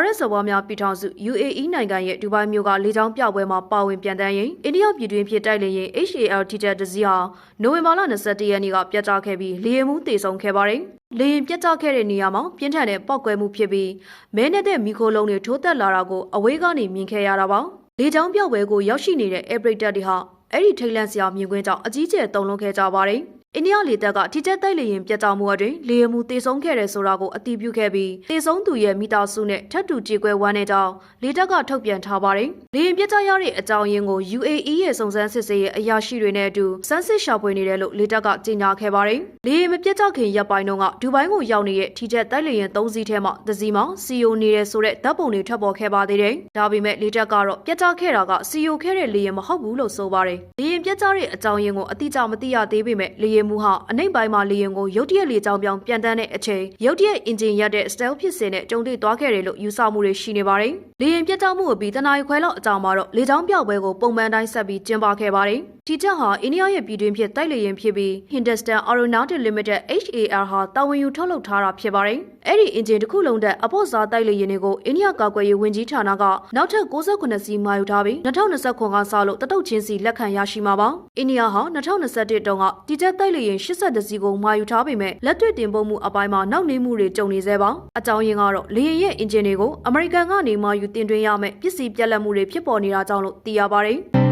RS ဝါများပြည်ထောင်စု UAE နိုင်ငံရဲ့ဒူဘိုင်းမြို့ကလေကြောင်းပြပွဲမှာပါဝင်ပြန်တန်းရင်အိန္ဒိယပြည်တွင်းဖြစ်တိုက်လေရင် HAL တီချက်တစည်းဟာနိုဝင်ဘာလ21ရက်နေ့ကပြတ်ကျခဲ့ပြီးလေယာဉ်မှုတည်ဆုံခဲ့ပါတယ်။လေယာဉ်ပြတ်ကျခဲ့တဲ့နေရာမှာပြင်းထန်တဲ့ပောက်ကွဲမှုဖြစ်ပြီးမဲနေတဲ့မီခိုလုံးတွေထိုးတက်လာတာကိုအဝေးကနေမြင်ခဲ့ရတာပါ။လေကြောင်းပြပွဲကိုရောက်ရှိနေတဲ့ Air Brigade တွေဟာအဲ့ဒီထိတ်လန့်စရာမြင်ကွင်းကြောင့်အကြီးကျယ်တုန်လှုပ်ခဲ့ကြပါတယ်။ အိန္ဒိယလေတပ်ကထိကျက်တိုက်လေရင်ပြတ်တောက်မှုအတွင်းလေယာဉ်မှုတေဆုံးခဲ့တယ်ဆိုတာကိုအတည်ပြုခဲ့ပြီးတေဆုံးသူရဲ့မိသားစုနဲ့ထပ်တူကြေကွဲဝမ်းတဲ့ကြောင်းလေတပ်ကထုတ်ပြန်ထားပါတယ်။လေယာဉ်ပြတ်ကျရတဲ့အကြောင်းရင်းကို UAE ရဲ့စုံစမ်းစစ်ဆေးရေးအရာရှိတွေနဲ့အတူစမ်းစစ်ရှာဖွေနေတယ်လို့လေတပ်ကကြေညာခဲ့ပါတယ်။လေယာဉ်မပြတ်ကျခင်ရပ်ပိုင်းတုန်းကဒူဘိုင်းကိုရောက်နေတဲ့ထိကျက်တိုက်လေရင်၃စီးထဲမှာတစ်စီးမှာ CEO နေတယ်ဆိုတဲ့ဓာတ်ပုံတွေထွက်ပေါ်ခဲ့ပါသေးတယ်။ဒါပေမဲ့လေတပ်ကတော့ပြတ်ကျခဲ့တာက CEO ခဲ့တဲ့လေယာဉ်မဟုတ်ဘူးလို့ဆိုပါတယ်။လေယာဉ်ပြတ်ကျတဲ့အကြောင်းရင်းကိုအတိအကျမသိရသေးပေမဲ့လေယာဉ်မူဟာအနိုင်ပိုင်းမှာလေယာဉ်ကိုရုတ်တရက်လေကြောင်းပြောင်းပြန်တန်းတဲ့အချိန်ရုတ်တရက်အင်ဂျင်ရက်တဲ့ stealth ဖြစ်စဉ်နဲ့ကြုံတွေ့သွားခဲ့တယ်လို့ယူဆမှုတွေရှိနေပါတယ်။လေယာဉ်ပြတ်ကျမှုကိုပြီးတနအီခွဲလောက်အကြောင်းမှာတော့လေကြောင်းပြောက်ပွဲကိုပုံမှန်တိုင်းဆက်ပြီးကျင်းပခဲ့ပါတယ်။ ဒီချက်ဟာအိန္ဒိယရဲ့ပြည်တွင်းဖြစ်တိုက်လေယာဉ်ဖြစ်ပြီး Hindustan Aeronautic Limited HAL ဟာတာဝန်ယူထုတ်လုပ်ထားတာဖြစ်ပါတယ်။အဲ့ဒီအင်ဂျင်တစ်ခုလုံးတဲ့အဖို့စားတိုက်လေယာဉ်တွေကိုအိန္ဒိယကာကွယ်ရေးဝန်ကြီးဌာနကနောက်ထပ်69စီးမှာယူထားပြီး2029ကစလို့တတုတ်ချင်းစီလက်ခံရရှိမှာပါ။အိန္ဒိယဟာ2021တုန်းကဒီချက်တိုက်လေယာဉ်82စီးကိုမှာယူထားပေမဲ့လက်တွေ့တင်ပို့မှုအပိုင်းမှာနောက်နေမှုတွေကြုံနေသေးပါ။အကြောင်းရင်းကတော့လေယာဉ်ရဲ့အင်ဂျင်တွေကိုအမေရိကန်ကနေမှာယူတင်သွင်းရမယ်ပစ္စည်းပြက်လက်မှုတွေဖြစ်ပေါ်နေတာကြောင့်လို့သိရပါတယ်။